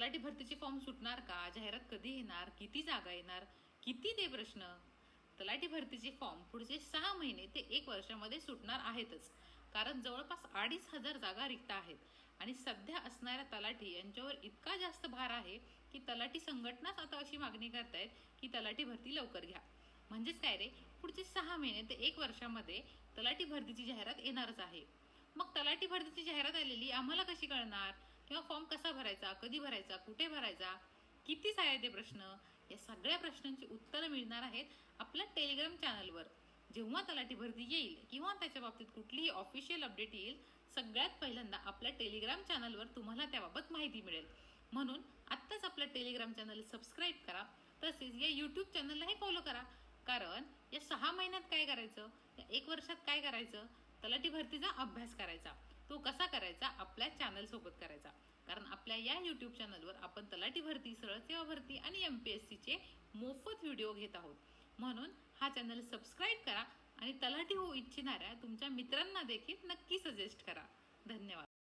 तलाठी भरतीचे फॉर्म सुटणार का? जाहिरात कधी येणार? किती जागा येणार? किती ते प्रश्न? तलाठी भरतीचे फॉर्म पुढचे सहा महिने ते एक वर्षामध्ये सुटणार आहेतच. कारण जवळपास अडीच हजार जागा रिक्त आहेत. आणि सध्या असणाऱ्या तलाठी यांच्यावर इतका जास्त भार आहे की तलाठी संघटनाच आता अशी मागणी करतायत की तलाठी भरती लवकर घ्या. म्हणजेच काय रे? पुढचे सहा महिने ते एक वर्षामध्ये तलाठी भरतीची जाहिरात येणारच आहे. मग तलाठी भरतीची जाहिरात आलेली आम्हाला कशी कळणार? किंवा फॉर्म कसा भरायचा कधी भरायचा कुठे भरायचा किती आहे ते प्रश्न या सगळ्या प्रश्नांची उत्तरं मिळणार आहेत आपल्या टेलिग्राम चॅनलवर जेव्हा तलाठी भरती येईल किंवा त्याच्या बाबतीत कुठलीही ऑफिशियल अपडेट येईल सगळ्यात पहिल्यांदा आपल्या टेलिग्राम चॅनलवर तुम्हाला त्याबाबत माहिती मिळेल. म्हणून आत्ताच आपल्या टेलिग्राम चॅनल सबस्क्राईब करा तसेच या यूट्यूब चॅनललाही फॉलो करा. कारण या सहा महिन्यात काय करायचं या एक वर्षात काय करायचं तलाठी भरतीचा अभ्यास करायचा. तो कसा करायचा? आपल्या चॅनलसोबत करायचा. कारण आपल्या या यूट्यूब चॅनलवर आपण तलाठी भरती सरळ सेवा भरती आणि एम पी एस सीचे मोफत व्हिडिओ घेत आहोत. म्हणून हा चॅनल सबस्क्राईब करा आणि तलाठी होऊ इच्छिणाऱ्या तुमच्या मित्रांना देखील नक्की सजेस्ट करा. धन्यवाद.